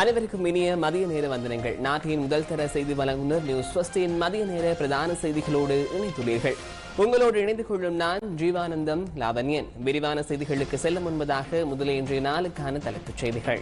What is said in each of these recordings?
அனைவருக்கும் இனிய மதிய நேர வந்தனங்கள். நாட்டின் முதல் தர செய்தி வழங்குனர் நியூஸ் ஃபர்ஸ்டின் மதிய நேர பிரதான செய்திகளோடு இணைத்துள்ளீர்கள் உங்களோடு இணைந்து கொள்ளும் நான் ஜீவானந்தம் லாவண்யன். விரிவான செய்திகளுக்கு செல்ல முன்பதாக முதலில் இன்றைய நாளுக்கான தலைப்புச் செய்திகள்.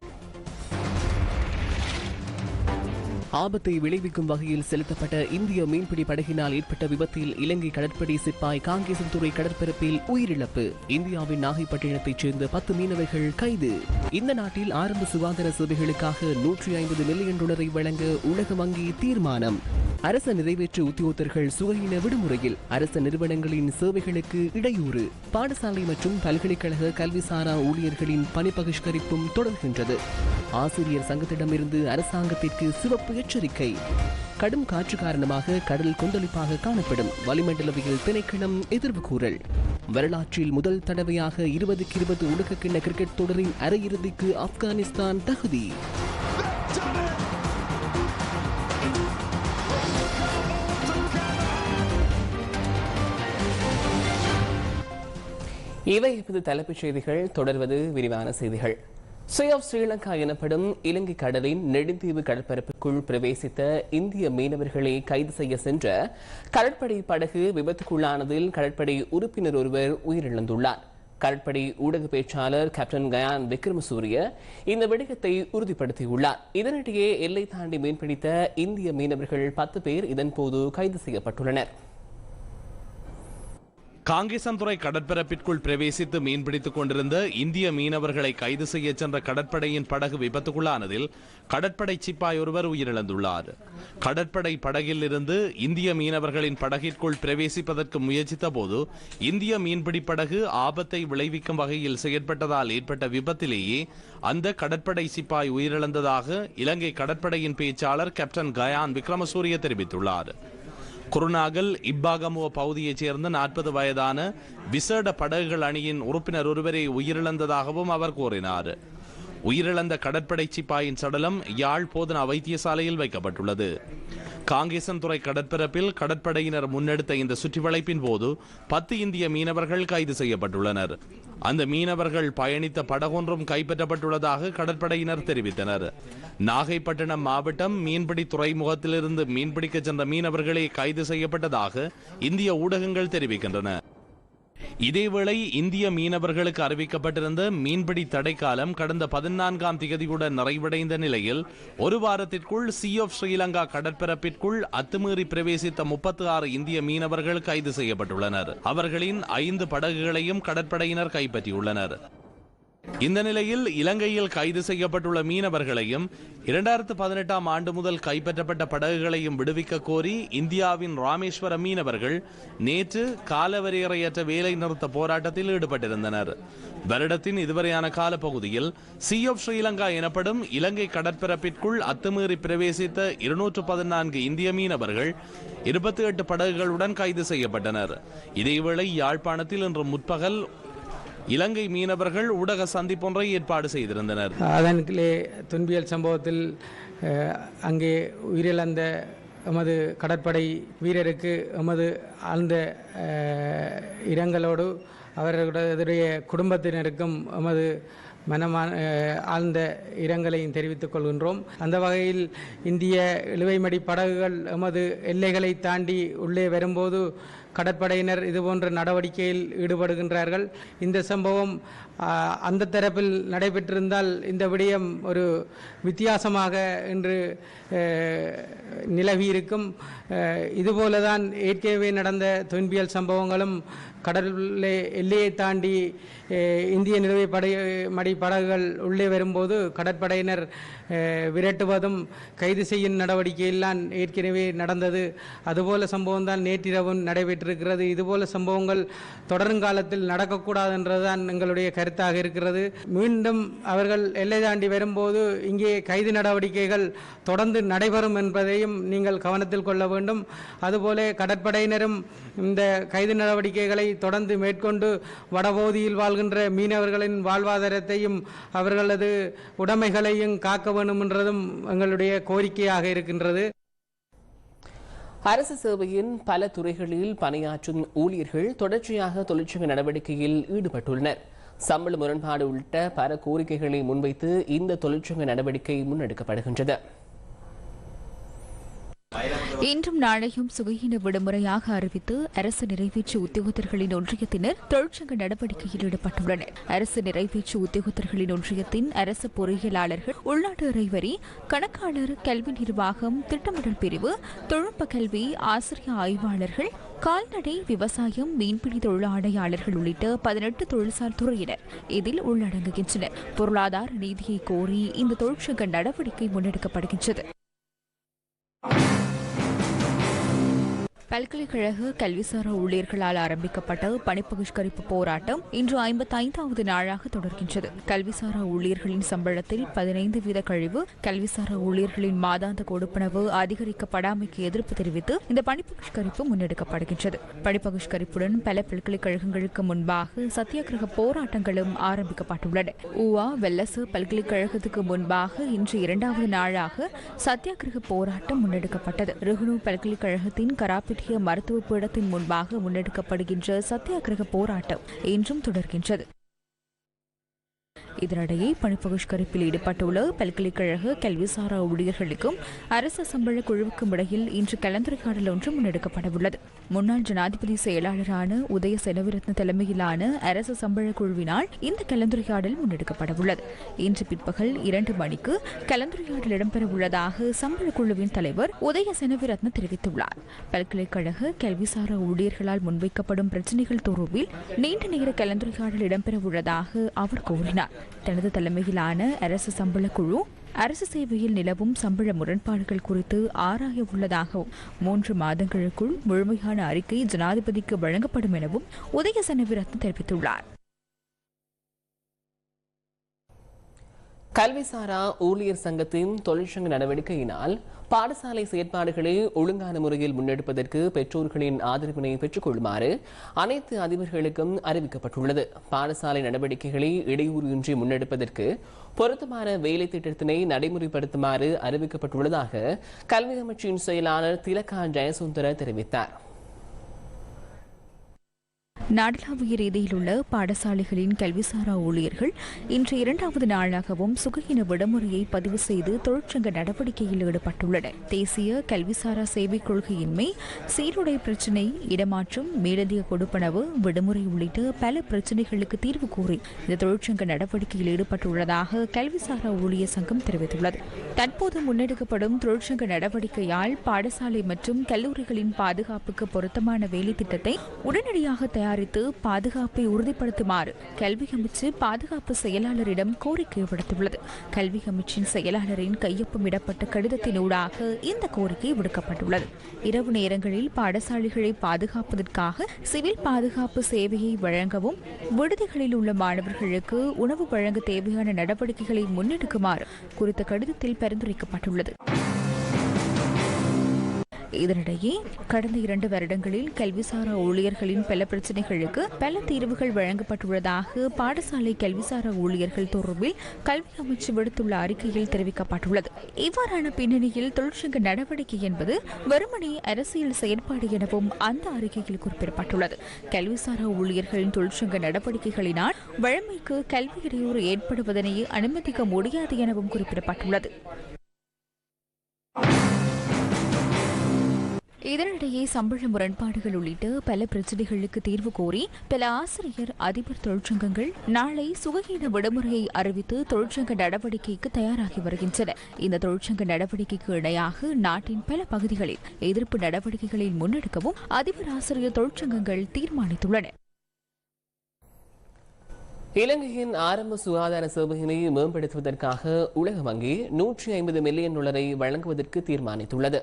ஆபத்தை விளைவிக்கும் வகையில் செலுத்தப்பட்ட இந்திய மீன்பிடி படகினால் ஏற்பட்ட விபத்தில் இலங்கை கடற்படை சிப்பாய் காங்கேசன்துறை கடற்பரப்பில் உயிரிழப்பு. இந்தியாவின் நாகைப்பட்டினத்தைச் சேர்ந்த பத்து மீனவர்கள் கைது. இந்த நாட்டில் ஆரம்ப சுகாதார சேவைகளுக்காக நூற்றி ஐம்பது மில்லியன் டாலரை வழங்க உலக வங்கி தீர்மானம். அரச நிறைவேற்று உத்தியோகத்தர்கள் சுகையின விடுமுறையில் அரச நிறுவனங்களின் சேவைகளுக்கு இடையூறு. பாடசாலை மற்றும் பல்கலைக்கழக கல்விசாரா ஊழியர்களின் பணி பகிஷ்கரிப்பும் தொடர்கின்றது. ஆசிரியர் சங்கத்திடமிருந்து அரசாங்கத்திற்கு சிவப்பு எச்சரிக்கை கடும் காற்று காரணமாக கடல் கொந்தளிப்பாக காணப்படும் வளிமண்டலவியல் திணைக்களம் எதிர்வு கூறல். வரலாற்றில் முதல் தடவையாக இருபதுக்கு இருபது உலகக்கிண்ண கிரிக்கெட் தொடரின் அரையிறுதிக்கு ஆப்கானிஸ்தான் தகுதி. இவை இப்போது தலைப்புச் செய்திகள். தொடர்வது விரிவான செய்திகள். சே ஆஃப் ஸ்ரீலங்கா எனப்படும் இலங்கை கடலின் நெடுந்தீவு கடற்பரப்புக்குள் பிரவேசித்த இந்திய மீனவர்களை கைது செய்ய சென்ற கடற்படை படகு விபத்துக்குள்ளானதில் கடற்படை உறுப்பினர் ஒருவர் உயிரிழந்துள்ளார். கடற்படை ஊடக பேச்சாளர் கேப்டன் கயான் விக்ரமசூரிய இந்த விடயத்தை உறுதிப்படுத்தியுள்ளார். இதனிடையே எல்லை தாண்டி மீன்பிடித்த இந்திய மீனவர்கள் பத்து பேர் இதன்போது கைது செய்யப்பட்டுள்ளனர். காங்கேசன்துறை கடற்பரப்பிற்குள் பிரவேசித்து மீன்பிடித்துக் கொண்டிருந்த இந்திய மீனவர்களை கைது செய்ய சென்ற கடற்படையின் படகு விபத்துக்குள்ளானதில் கடற்படை சிப்பாய் ஒருவர் உயிரிழந்துள்ளார். கடற்படை படகில் இருந்து இந்திய மீனவர்களின் படகிற்குள் பிரவேசிப்பதற்கு முயற்சித்த போது இந்திய மீன்பிடி படகு ஆபத்தை விளைவிக்கும் வகையில் செயற்பட்டதால் ஏற்பட்ட விபத்திலேயே அந்த கடற்படை சிப்பாய் உயிரிழந்ததாக இலங்கை கடற்படையின் பேச்சாளர் கேப்டன் கயான் விக்ரமசூரிய தெரிவித்துள்ளார். குருநாகல் இப்பாகமுவ பகுதியைச் சேர்ந்த நாற்பது வயதான விசேட படகுகள் அணியின் உறுப்பினர் ஒருவரை உயிரிழந்ததாகவும் அவர் கூறினார். உயிரிழந்த கடற்படை சிப்பாயின் சடலம் யாழ் போதனா வைத்தியசாலையில் வைக்கப்பட்டுள்ளது. காங்கேசன்துறை கடற்பரப்பில் கடற்படையினர் முன்னெடுத்த இந்த சுற்றிவளைப்பின் போது பத்து இந்திய மீனவர்கள் கைது செய்யப்பட்டுள்ளனர். அந்த மீனவர்கள் பயணித்த படகொன்றும் கைப்பற்றப்பட்டுள்ளதாக கடற்படையினர் தெரிவித்தனர். நாகைப்பட்டினம் மாவட்டம் மீன்பிடி துறைமுகத்திலிருந்து மீன்பிடிக்க சென்ற மீனவர்களே கைது செய்யப்பட்டதாக இந்திய ஊடகங்கள் தெரிவிக்கின்றன. இதேவேளை இந்திய மீனவர்களுக்கு அறிவிக்கப்பட்டிருந்த மீன்பிடி தடை காலம் கடந்த பதினான்காம் திகதியுடன் நிறைவடைந்த நிலையில் ஒரு வாரத்திற்குள் சி ஆஃப் ஸ்ரீலங்கா கடற்பரப்பிற்குள் அத்துமீறி பிரவேசித்த முப்பத்தி ஆறு இந்திய மீனவர்கள் கைது செய்யப்பட்டுள்ளனர். அவர்களின் ஐந்து படகுகளையும் கடற்படையினர் கைப்பற்றியுள்ளனர். இந்த நிலையில் இலங்கையில் கைது செய்யப்பட்டுள்ள மீனவர்களையும் இரண்டாயிரத்து பதினெட்டாம் ஆண்டு முதல் கைப்பற்றப்பட்ட படகுகளையும் விடுவிக்க கோரி இந்தியாவின் ராமேஸ்வர மீனவர்கள் நேற்று காலவரையறையற்ற வேலை நிறுத்த போராட்டத்தில் ஈடுபட்டிருந்தனர். வருடத்தின் இதுவரையான காலப்பகுதியில் சி ஆஃப் ஸ்ரீலங்கா எனப்படும் இலங்கை கடற்பரப்பிற்குள் அத்துமீறி பிரவேசித்த இருநூற்று பதினான்கு இந்திய மீனவர்கள் இருபத்தி எட்டு படகுகளுடன் கைது செய்யப்பட்டனர். இதேவேளை யாழ்ப்பாணத்தில் இன்று முற்பகல் இலங்கை மீனவர்கள் ஊடக சந்திப்பொன்றை ஏற்பாடு செய்திருந்தனர். அதன்கிலே துன்பியல் சம்பவத்தில் அங்கே உயிரிழந்த எமது கடற்படை வீரருக்கு எமது ஆழ்ந்த இரங்கலோடு அவர்களுடைய குடும்பத்தினருக்கும் எமது மனமான ஆழ்ந்த இரங்கலையும் தெரிவித்துக் கொள்கின்றோம். அந்த வகையில் இந்திய இழுவைமடி படகுகள் எமது எல்லைகளை தாண்டி உள்ளே வரும்போது கடற்படையினர் இதுபோன்ற நடவடிக்கையில் ஈடுபடுகின்றார்கள். இந்த சம்பவம் அந்த தரப்பில் நடைபெற்றிருந்தால் இந்த விடயம் ஒரு வித்தியாசமாக என்று நிலவியிருக்கும். இதுபோல இதுபோலதான் ஏற்கனவே நடந்த தொன்பியல் சம்பவங்களும் கடலிலே எல்லையை தாண்டி இந்திய நிலவை படை மடி படகுகள் உள்ளே வரும்போது கடற்படையினர் விரட்டுவதும் கைது செய்யும் நடவடிக்கையெல்லாம் ஏற்கனவே நடந்தது. அதுபோல சம்பவம் தான் நேற்றிரவும் நடைபெற்றிருக்கிறது. இதுபோல சம்பவங்கள் தொடருங்காலத்தில் நடக்கக்கூடாது என்றுதான் எங்களுடைய கருத்தாக இருக்கிறது. மீண்டும் அவர்கள் எல்லை தாண்டி வரும்போது இங்கே கைது நடவடிக்கைகள் தொடர்ந்து நடைபெறும் என்பதையும் நீங்கள் கவனத்தில் கொள்ள வேண்டும். அதுபோல கடற்படையினரும் இந்த கைது நடவடிக்கைகளை தொடர்ந்து மேற்கொண்டு வடபகுதியில் வாழ்கின்ற மீனவர்களின் வாழ்வாதாரத்தையும் அவர்களது உடைமைகளையும் காக்க வேண்டும் என்றதும் எங்களுடைய கோரிக்கையாக இருக்கின்றது. அரசு சேவையின் பல துறைகளில் பணியாற்றும் ஊழியர்கள் தொடர்ச்சியாக தொழிற்சங்க நடவடிக்கையில் ஈடுபட்டுள்ளனர். சம்பள முரண்பாடு உள்ளிட்ட பல கோரிக்கைகளை முன்வைத்து இந்த தொழிற்சங்க நடவடிக்கை முன்னெடுக்கப்படுகின்றது. இன்றும் நாளையும் சுகையின விடுமுறையாக அறிவித்து அரசு நிறைவேற்று உத்தியோகத்தர்களின் ஒன்றியத்தினர் தொழிற்சங்க நடவடிக்கையில் ஈடுபட்டுள்ளனர். அரசு நிறைவேற்று உத்தியோகத்தர்களின் ஒன்றியத்தின் அரசு பொறியியலாளர்கள் உள்நாட்டு இறைவரி கணக்காளர் கல்வி நிர்வாகம் திட்டமிடல் பிரிவு தொழில்நுட்ப கல்வி ஆசிரிய ஆய்வாளர்கள் கால்நடை விவசாயம் மீன்பிடி தொழிலாடையாளர்கள் உள்ளிட்ட பதினெட்டு தொழில்சார் துறையினர் இதில் உள்ளடங்குகின்றனர். பொருளாதார நீதியை கோரி இந்த தொழிற்சங்க நடவடிக்கை முன்னெடுக்கப்படுகின்றது. பல்கலைக்கழக கல்விசாரா ஊழியர்களால் ஆரம்பிக்கப்பட்ட பணிப்பகிஷ்கரிப்பு போராட்டம் இன்று ஐம்பத்தைந்தாவது நாளாக தொடர்கின்றது. கல்விசாரா ஊழியர்களின் சம்பளத்தில் பதினைந்து வீத கழிவு கல்விசாரா ஊழியர்களின் மாதாந்த கொடுப்பனவு அதிகரிக்கப்படாமைக்கு எதிர்ப்பு தெரிவித்து இந்த பணிப்பகிஷ்கரிப்பு முன்னெடுக்கப்படுகின்றது. பணிப்பகிஷ்கரிப்புடன் பல பல்கலைக்கழகங்களுக்கு முன்பாக சத்தியாகிரக போராட்டங்களும் ஆரம்பிக்கப்பட்டுள்ளன. ஊவா வெல்லசு பல்கலைக்கழகத்துக்கு முன்பாக இன்று இரண்டாவது நாளாக சத்தியாகிரக போராட்டம் முன்னெடுக்கப்பட்டது. ருகுணு பல்கலைக்கழகத்தின் கராப்பிட்டிய மருத்துவ பீடத்தின் முன்பாக முன்னெடுக்கப்படுகின்ற சத்தியாகிரக போராட்டம் இன்றும் தொடர்கின்றது. இதனிடையே பணிப்பகிஷ்கரிப்பில் ஈடுபட்டுள்ள பல்கலைக்கழக கல்விசாரா ஊழியர்களுக்கும் அரசு சம்பள குழுவுக்கும் இடையில் இன்று கலந்துரையாடல் ஒன்று முன்னெடுக்கப்படவுள்ளது. முன்னாள் ஜனாதிபதி செயலாளரான உதய செனவிரத்ன தலைமையிலான அரசு சம்பள குழுவினால் இந்த கலந்துரையாடல் முன்னெடுக்கப்படவுள்ளது. இன்று பிற்பகல் இரண்டு மணிக்கு கலந்துரையாடல் இடம்பெறவுள்ளதாக சம்பள குழுவின் தலைவர் உதய செனவிரத்ன தெரிவித்துள்ளார். பல்கலைக்கழக கல்விசாரா ஊழியர்களால் முன்வைக்கப்படும் பிரச்சினைகள் தொடர்பில் நீண்ட நேர கலந்துரையாடல் இடம்பெறவுள்ளதாக அவர் கூறினார். தனது தலைமையிலான அரசு சம்பள குழு அரசு சேவையில் நிலவும் சம்பள முரண்பாடுகள் குறித்து ஆராய உள்ளதாகவும் மூன்று மாதங்களுக்குள் முழுமையான அறிக்கை ஜனாதிபதிக்கு வழங்கப்படும் எனவும் உதய தெரிவித்துள்ளார். கல்விசாரா ஊழியர் சங்கத்தின் தொழிற்சங்க நடவடிக்கையினால் பாடசாலை செயற்பாடுகளை ஒழுங்கான முறையில் முன்னெடுப்பதற்கு பெற்றோர்களின் ஆதரவினை பெற்றுக் கொள்ளுமாறு அனைத்து அதிபர்களுக்கும் அறிவிக்கப்பட்டுள்ளது. பாடசாலை நடவடிக்கைகளை இடையூறின்றி முன்னெடுப்பதற்கு பொருத்தமான வேலை திட்டத்தினை நடைமுறைப்படுத்துமாறு அறிவிக்கப்பட்டுள்ளதாக கல்வி அமைச்சின் செயலாளர் திலகா ஜெயசுந்தர தெரிவித்தார். நாடளாவிய ரீதியில் உள்ள பாடசாலைகளின் கல்விசாரா ஊழியர்கள் இன்று இரண்டாவது நாளாகவும் சுகையின விடுமுறையை பதிவு செய்து தொழிற்சங்க நடவடிக்கையில் ஈடுபட்டுள்ளனர். தேசிய கல்விசாரா சேவைக் கொள்கையின்மை சீருடை பிரச்சினை இடமாற்றம் மேலதிக கொடுப்பனவு விடுமுறை உள்ளிட்ட பல பிரச்சினைகளுக்கு தீர்வு கூறி இந்த தொழிற்சங்க நடவடிக்கையில் ஈடுபட்டுள்ளதாக கல்விசாரா ஊழியர் சங்கம் தெரிவித்துள்ளது. தற்போது முன்னெடுக்கப்படும் தொழிற்சங்க நடவடிக்கையால் பாடசாலை மற்றும் கல்லூரிகளின் பாதுகாப்புக்கு பொருத்தமான வேலை திட்டத்தை உடனடியாக தயார் தயாரித்து பாதுகாப்பை உறுதிப்படுத்துமாறு கல்வி அமைச்சு பாதுகாப்பு செயலாளரிடம் கோரிக்கை விடுத்துள்ளது. கல்வி அமைச்சின் செயலாளரின் கையொப்பமிடப்பட்ட கடிதத்தினூடாக இந்த கோரிக்கை விடுக்கப்பட்டுள்ளது. இரவு நேரங்களில் பாடசாலைகளை பாதுகாப்பதற்காக சிவில் பாதுகாப்பு சேவையை வழங்கவும் விடுதிகளில் உள்ள மாணவர்களுக்கு உணவு வழங்க தேவையான நடவடிக்கைகளை முன்னெடுக்குமாறு குறித்த கடிதத்தில் பரிந்துரைக்கப்பட்டுள்ளது. இதனிடையே கடந்த இரண்டு வருடங்களில் கல்விசாரா ஊழியர்களின் பல பிரச்சினைகளுக்கு பல தீர்வுகள் வழங்கப்பட்டுள்ளதாக பாடசாலை கல்விசாரா ஊழியர்கள் தொடர்பில் கல்வி அமைச்சு விடுத்துள்ள அறிக்கையில் தெரிவிக்கப்பட்டுள்ளது. இவ்வாறான பின்னணியில் தொழிற்சங்க நடவடிக்கை என்பது வெறுமனே அரசியல் செயற்பாடு எனவும் அந்த அறிக்கையில் குறிப்பிடப்பட்டுள்ளது. கல்விசாரா ஊழியர்களின் தொழிற்சங்க நடவடிக்கைகளினால் வழமைக்கு கல்வி இடையூறு ஏற்படுவதனை அனுமதிக்க முடியாது எனவும் குறிப்பிடப்பட்டுள்ளது. இதனிடையே சம்பள முரண்பாடுகள் உள்ளிட்ட பல பிரச்சனைகளுக்கு தீர்வு கோரி பல ஆசிரியர் அதிபர் தொழிற்சங்கங்கள் நாளை சுகஹீன விடுமுறையை அறிவித்து தொழிற்சங்க நடவடிக்கைக்கு தயாராகி வருகின்றன இந்த தொழிற்சங்க நடவடிக்கைக்கு இணையாக நாட்டின் பல பகுதிகளில் எதிர்ப்பு நடவடிக்கைகளை முன்னெடுக்கவும் அதிபர் ஆசிரியர் தொழிற்சங்கங்கள் தீர்மானித்துள்ளன. இலங்கையின் ஆரம்ப சுகாதார சேவையினை மேம்படுத்துவதற்காக உலக வங்கி நூற்றி ஐம்பது மில்லியன் டாலரை வழங்குவதற்கு தீர்மானித்துள்ளது.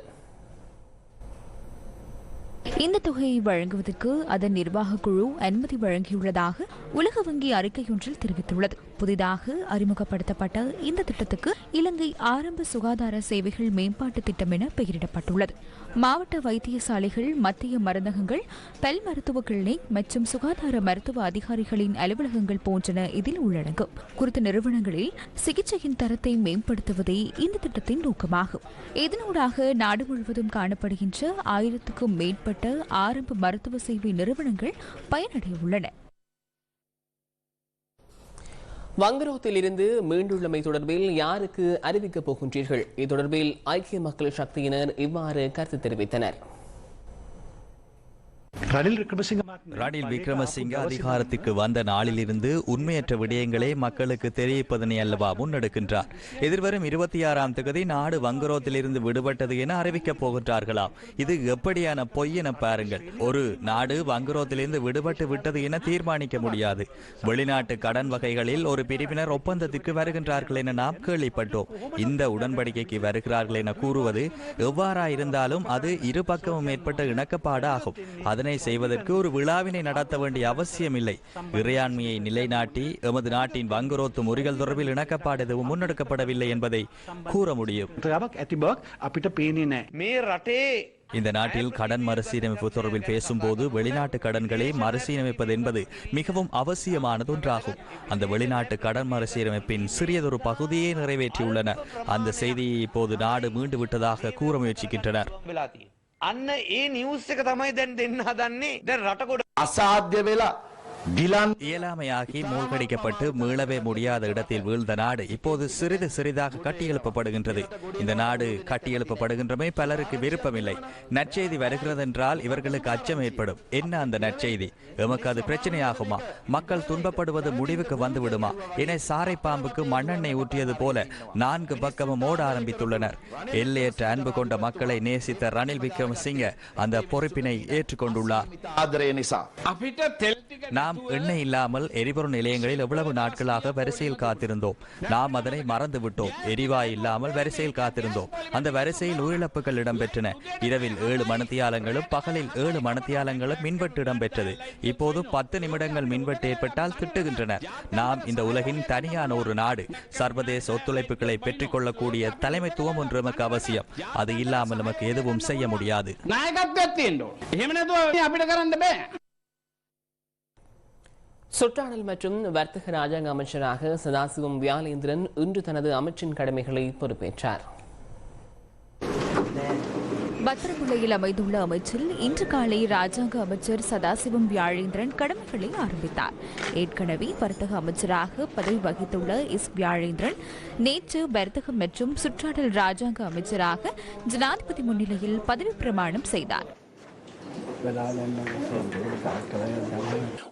இந்த தொகையை வழங்குவதற்கு அதன் நிர்வாக குழு அனுமதி வழங்கியுள்ளதாக உலக வங்கி அறிக்கையொன்றில் தெரிவித்துள்ளது. புதிதாக அறிமுகப்படுத்தப்பட்ட இந்த திட்டத்துக்கு இலங்கை ஆரம்ப சுகாதார சேவைகள் மேம்பாட்டு திட்டம் என பெயரிடப்பட்டுள்ளது. மாவட்ட வைத்தியசாலைகள் மத்திய மருந்தகங்கள் பல் மருத்துவ கிளினிக் மற்றும் சுகாதார மருத்துவ அதிகாரிகளின் அலுவலகங்கள் போன்றன இதில் உள்ளடங்கும். குறித்த நிறுவனங்களில் சிகிச்சையின் தரத்தை மேம்படுத்துவதே இந்த திட்டத்தின் நோக்கமாகும். இதனூடாக நாடு முழுவதும் காணப்படுகின்ற ஆயிரத்துக்கும் மேற்பட்ட ஆரம்ப மருத்துவ சேவை நிறுவனங்கள் பயனடைய உள்ளன வங்கரோத்தில் இருந்து மீண்டுள்ளமை தொடர்பில் யாருக்கு அறிவிக்கப் போகின்றீர்கள்? இது தொடர்பில் ஐக்கிய மக்கள் சக்தியினர் இவ்வாறு கருத்து தெரிவித்தனர். ரணில் விக்ரமசிங்க அதிகாரத்துக்கு வந்த நாளிலிருந்து உண்மையற்ற விடயங்களை மக்களுக்கு தெரிவிப்பதனை அல்லவா முன்னெடுக்கின்றார். எதிர்வரும் இருபத்தி ஆறாம் தேதி நாடு வங்குரோத்திலிருந்து விடுபட்டது என அறிவிக்கப் போகின்றார்களாம் இது எப்படியான பொய் என பாருங்கள். ஒரு நாடு வங்குரோத்திலிருந்து விடுபட்டு விட்டது என தீர்மானிக்க முடியாது. வெளிநாட்டு கடன் வகைகளில் ஒரு பிரிவினர் ஒப்பந்தத்திற்கு வருகின்றார்கள் என நாம் கேள்விப்பட்டோம். இந்த உடன்படிக்கைக்கு வருகிறார்கள் என கூறுவது எவ்வாறாயிருந்தாலும் அது இரு பக்கமும் ஏற்பட்ட இணக்கப்பாடு ஆகும் அதனை செய்வதற்கு ஒரு விழாவினை நடத்த வேண்டிய அவசியமில்லை. இறையாண்மையை நிலைநாட்டி எமது நாட்டின் வங்குரோத்து முறிகள் தொடர்பில் இணக்கப்பாடு எதுவும் முன்னெடுக்கப்படவில்லை என்பதை கூற முடியும். இந்த நாட்டில் கடன் மறுசீரமைப்பு தொடர்பில் பேசும்போது வெளிநாட்டு கடன்களை மறுசீரமைப்பது என்பது மிகவும் அவசியமானது ஒன்றாகும். அந்த வெளிநாட்டு கடன் மறுசீரமைப்பின் சிறியதொரு பகுதியை நிறைவேற்றியுள்ளனர் அந்த செய்தியை இப்போது நாடு மீண்டு விட்டதாக கூற முயற்சிக்கின்றனர். අන්න ඒ නිවුස් එක තමයි දැන් දෙන්න හදන්නේ. දැන් රටකොඩ අසාධ්‍ය වෙලා கிலான் இயலாமையாகி மூழ்கடிக்கப்பட்டு மீளவே முடியாத இடத்தில் வீழ்ந்த நாடு இப்போது சிறிது சிறிதாக கட்டியெழுப்பப்படுகின்றது. இந்த நாடு கட்டியெழுப்பப்படுகின்றமே பலருக்கு விருப்பமில்லை. நற்செய்தி வருகிறது என்றால் இவர்களுக்கு அச்சம் ஏற்படும். என்ன அந்த நற்செய்தி? எமக்கு அது பிரச்சனையாகுமா? மக்கள் துன்பப்படுவது முடிவுக்கு வந்துவிடுமா? என சாரை பாம்புக்கு மண்ணெண்ணெய் ஊற்றியது போல நான்கு பக்கமும் ஓட ஆரம்பித்துள்ளனர். எல்லையற்ற அன்பு கொண்ட மக்களை நேசித்த ரணில் விக்ரமசிங்க அந்த பொறுப்பினை ஏற்றுக்கொண்டுள்ளார். நாம் எண்ணெய் இல்லாமல் எரிபொருள் நிலையங்களில் எவ்வளவு நாட்களாக வரிசையில் காத்திருந்தோம். நாம் அதனை மறந்து விட்டோம் எரிவாயு இல்லாமல் வரிசையில் காத்திருந்தோம். அந்த வரிசையில் உயிரிழப்புகள் இடம்பெற்றன. இரவில் ஏழு மணத்தியாலங்களும் பகலில் ஏழு மணத்தியாலங்களும் மின்வெட்டு இடம்பெற்றது. இப்போது பத்து நிமிடங்கள் மின்வெட்டு ஏற்பட்டால் திட்டுகின்றனர் நாம் இந்த உலகின் தனியான ஒரு நாடு. சர்வதேச ஒத்துழைப்புகளை பெற்றுக்கொள்ளக்கூடிய தலைமைத்துவம் ஒன்று நமக்கு அவசியம். அது இல்லாமல் நமக்கு எதுவும் செய்ய முடியாது. சுற்றாடல் மற்றும் வர்த்தக ராஜாங்க அமைச்சராக சதாசிவம் வியாலேந்திரன் இன்று தனது அமைச்சின் கடமைகளை பொறுப்பேற்றார். பத்திரமுல்லையில் அமைந்துள்ள அமைச்சில் இன்று காலை ராஜாங்க அமைச்சர் சதாசிவம் வியாழேந்திரன் கடமைகளை ஆரம்பித்தார். ஏற்கனவே வர்த்தக அமைச்சராக பதவி வகித்துள்ள எஸ் வியாழேந்திரன் நேற்று வர்த்தகம் மற்றும் சுற்றாடல் ராஜாங்க அமைச்சராக ஜனாதிபதி முன்னிலையில் பதவி பிரமாணம் செய்தார்.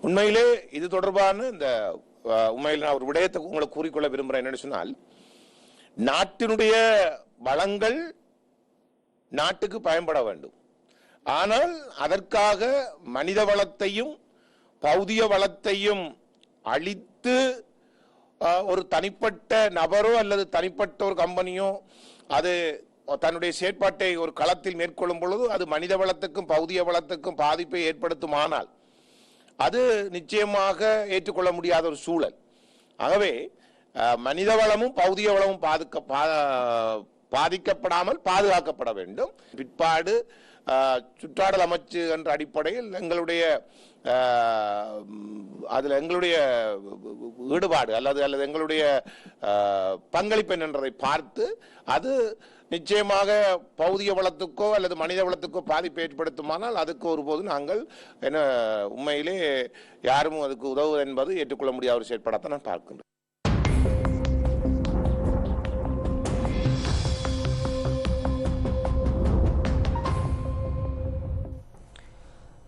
உண்மையிலே இது தொடர்பான இந்த உண்மையில் நான் ஒரு விடயத்தை உங்களை கூறிக்கொள்ள விரும்புகிறேன் என்னன்னு சொன்னால் நாட்டினுடைய வளங்கள் நாட்டுக்கு பயன்பட வேண்டும். ஆனால் அதற்காக மனித வளத்தையும் பௌதிய வளத்தையும் அழித்து ஒரு தனிப்பட்ட நபரோ அல்லது தனிப்பட்ட ஒரு கம்பெனியோ அது தன்னுடைய செயற்பாட்டை ஒரு களத்தில் மேற்கொள்ளும் பொழுது அது மனித வளத்துக்கும் பௌதிக வளத்துக்கும் பாதிப்பை ஏற்படுத்துமானால் அது நிச்சயமாக ஏற்றுக்கொள்ள முடியாத ஒரு சூழல். ஆகவே மனித வளமும் பௌதிக வளமும் பாதுக்க பா- பாதிக்கப்படாமல் பாதுகாக்கப்பட வேண்டும். பிற்பாடு சுற்றாடல் அமைச்சு என்ற அடிப்படையில் எங்களுடைய அதில் எங்களுடைய ஈடுபாடு அல்லது அல்லது எங்களுடைய பங்களிப்பு என்னன்றதை பார்த்து அது நிச்சயமாக பௌதிக வளத்துக்கோ அல்லது மனித வளத்துக்கோ பாதிப்பு ஏற்படுத்துமானால் அதுக்கு ஒருபோது நாங்கள் என்ன உண்மையிலே யாரும் அதுக்கு உதவுவது என்பது ஏற்றுக்கொள்ள முடியாத ஒரு செயற்பாடாக நான் பார்க்கின்றேன்.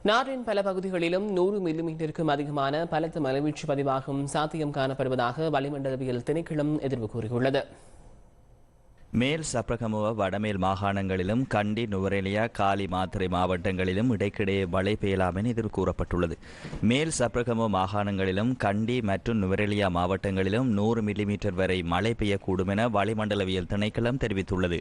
நாட்டின் பல பகுதிகளிலும் நூறு மில்லிமீட்டருக்கும் அதிகமான பலத்த மலைவீழ்ச்சி பதிவாகும் சாத்தியம் காணப்படுவதாக வளிமண்டலவியல் திணைக்களம் எதிர்வு கூறியுள்ளது. மேல் சப்ரகமுவ வடமேல் மாகாணங்களிலும் கண்டி நுவரெலியா காலி மாத்திரை மாவட்டங்களிலும் இடைக்கிடையே மழை பெய்யலாம் என எதிர் கூறப்பட்டுள்ளது மேல் சப்ரகமுவ மாகாணங்களிலும் கண்டி மற்றும் நுவரெலியா மாவட்டங்களிலும் நூறு மில்லிமீட்டர் வரை மழை பெய்யக்கூடும் என வளிமண்டலவியல் திணைக்களம் தெரிவித்துள்ளது.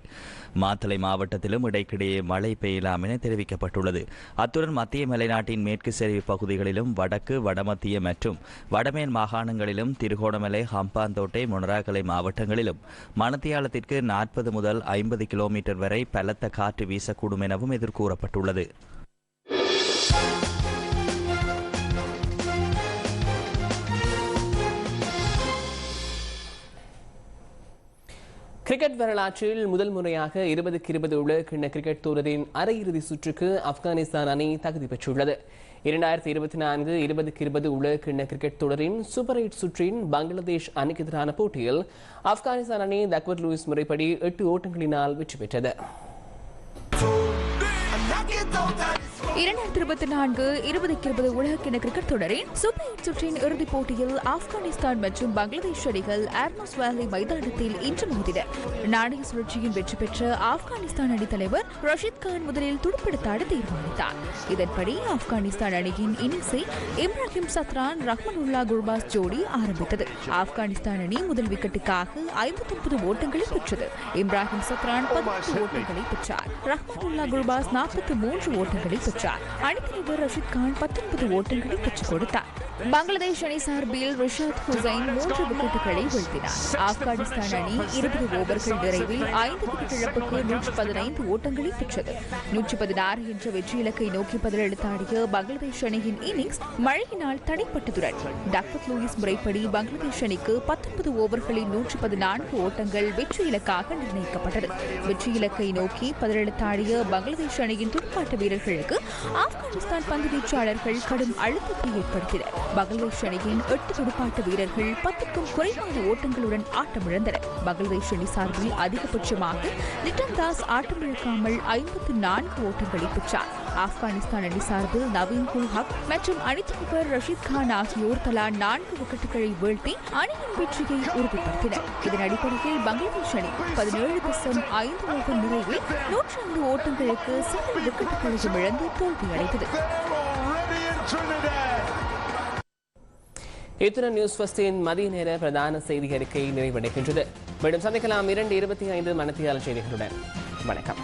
மாத்தளை மாவட்டத்திலும் இடைக்கிடையே மழை பெய்யலாம் என தெரிவிக்கப்பட்டுள்ளது. அத்துடன் மத்திய மலைநாட்டின் மேற்கு சரிவு பகுதிகளிலும் வடக்கு வடமத்திய மற்றும் வடமேல் மாகாணங்களிலும் திருகோணமலை ஹம்பாந்தோட்டை மொனராகலை மாவட்டங்களிலும் மணத்தியாலத்திற்கு நாற்பது முதல் ஐம்பது கிலோமீட்டர் வரை பலத்த காற்று வீசக்கூடும் எனவும் எதிர்கூறப்பட்டுள்ளது. கிரிக்கெட் வரலாற்றில் முதல் முறையாக இருபதுக்கு இருபது உலகக்கிண்ண கிரிக்கெட் தூரரின் அரையிறுதி சுற்றுக்கு ஆப்கானிஸ்தான் அணி தகுதி பெற்றுள்ளது. இரண்டாயிரத்தி இருபத்தி நான்கு இருபதுக்கு இருபது உலகக்கிண்ண கிரிக்கெட் தொடரின் சூப்பர் எயிட் சுற்றின் பங்களாதேஷ் அணிக்கு எதிரான போட்டியில் ஆப்கானிஸ்தான் அணி தக்வத் லூயிஸ் முறைப்படி எட்டு ஓட்டங்களினால் வெற்றி பெற்றது. இரண்டாயிரத்தி இருபத்தி நான்கு இருபதுக்கு இருபது உலகக்கிண கிரிக்கெட் தொடரின் சூப்பர் எயிட் சுற்றின் இறுதிப் போட்டியில் ஆப்கானிஸ்தான் மற்றும் பங்களாதேஷ் அணிகள் ஏர்மஸ் வேலி மைதானத்தில் இன்று மோதின. நாணய சுழற்சியில் வெற்றி பெற்ற ஆப்கானிஸ்தான் அணி தலைவர் ரஷீத் கான் முதலில் துடுப்பெடுத்தாட தீர்மானித்தார். இதன்படி ஆப்கானிஸ்தான் அணியின் இன்னிங்ஸை இப்ராஹிம் சத்ரான் ரஹ்மனுல்லா குர்பாஸ் ஜோடி ஆரம்பித்தது. ஆப்கானிஸ்தான் அணி முதல் விக்கெட்டுக்காக ஐம்பத்தி ஒன்பது ஓட்டங்களை பெற்றது. இப்ராஹிம் சத்ரான் பதினெட்டு ஓட்டங்களை பெற்றார். ரஹ்மனுல்லா குர்பாஸ் நாற்பத்தி மூன்று ஓட்டங்களை பெற்றார். பெற்றார். அணித்தலைவர் ரஷித் கான் பத்தொன்பது ஓட்டங்களை பெற்றுக் கொடுத்தார். பங்களாதேஷ் அணி சார்பில் ரிஷாத் ஹுசைன் மூன்று விக்கெட்டுகளை வீழ்த்தினார் ஆப்கானிஸ்தான் அணி இருபது ஓவர்கள் நிறைவில் ஐந்து விக்கெட் இழப்புக்கு நூற்றி பதினைந்து ஓட்டங்களை பெற்றது நூற்றி பதினாறு என்ற வெற்றி இலக்கை நோக்கி பதிலளித்தாடிய பங்களாதேஷ் அணியின் இன்னிங்ஸ் மழையினால் தடைப்பட்டதுடன் டக்வத் லூயிஸ் முறைப்படி பங்களாதேஷ் அணிக்கு பத்தொன்பது ஓவர்களில் நூற்றி பதினான்கு ஓட்டங்கள் வெற்றி இலக்காக நிர்ணயிக்கப்பட்டது வெற்றி இலக்கை நோக்கி பதிலளித்தாடிய பங்களாதேஷ் அணியின் துடுப்பாட்ட வீரர்களுக்கு ஆப்கானிஸ்தான் பந்து வீச்சாளர்கள் கடும் அழுத்தத்தை ஏற்படுத்தினர் பகல்வேஷ் அணியின் எட்டு துடுப்பாட்ட வீரர்கள் பத்துக்கும் குறைவான ஓட்டங்களுடன் ஆட்டமிழந்தனர். பகல்வேஷ் அணி சார்பில் அதிகபட்சமாக லிட்டன் தாஸ் ஆட்டமிழக்காமல் ஐம்பத்து நான்கு ஓட்டங்களை பெற்றார். ஆப்கானிஸ்தான் அணி சார்பில் நவீன் குல் ஹக் மற்றும் அணித்தலைவர் ரஷீத் கான் ஆகியோர் தலா நான்கு விக்கெட்டுகளை வீழ்த்தி அணியின் வெற்றியை உறுதிப்படுத்தினர். இதன் அடிப்படையில் பங்களாதேஷ் அணி பதினேழு தசம் ஐந்து ஓவர் நிறைவில் நூற்றி ஐந்து ஓட்டங்களுக்கு சிறிய விக்கெட்டுகளையும் இழந்து தோல்வியடைந்தது. இத்துடன் நியூஸ் ஃபஸ்டின் மதிய நேர பிரதான செய்தி அறிக்கை நிறைவடைகின்றது. மீண்டும் சந்திக்கலாம் இரண்டு இருபத்தி ஐந்து மனத்தியாளர் செய்திகளுடன். வணக்கம்.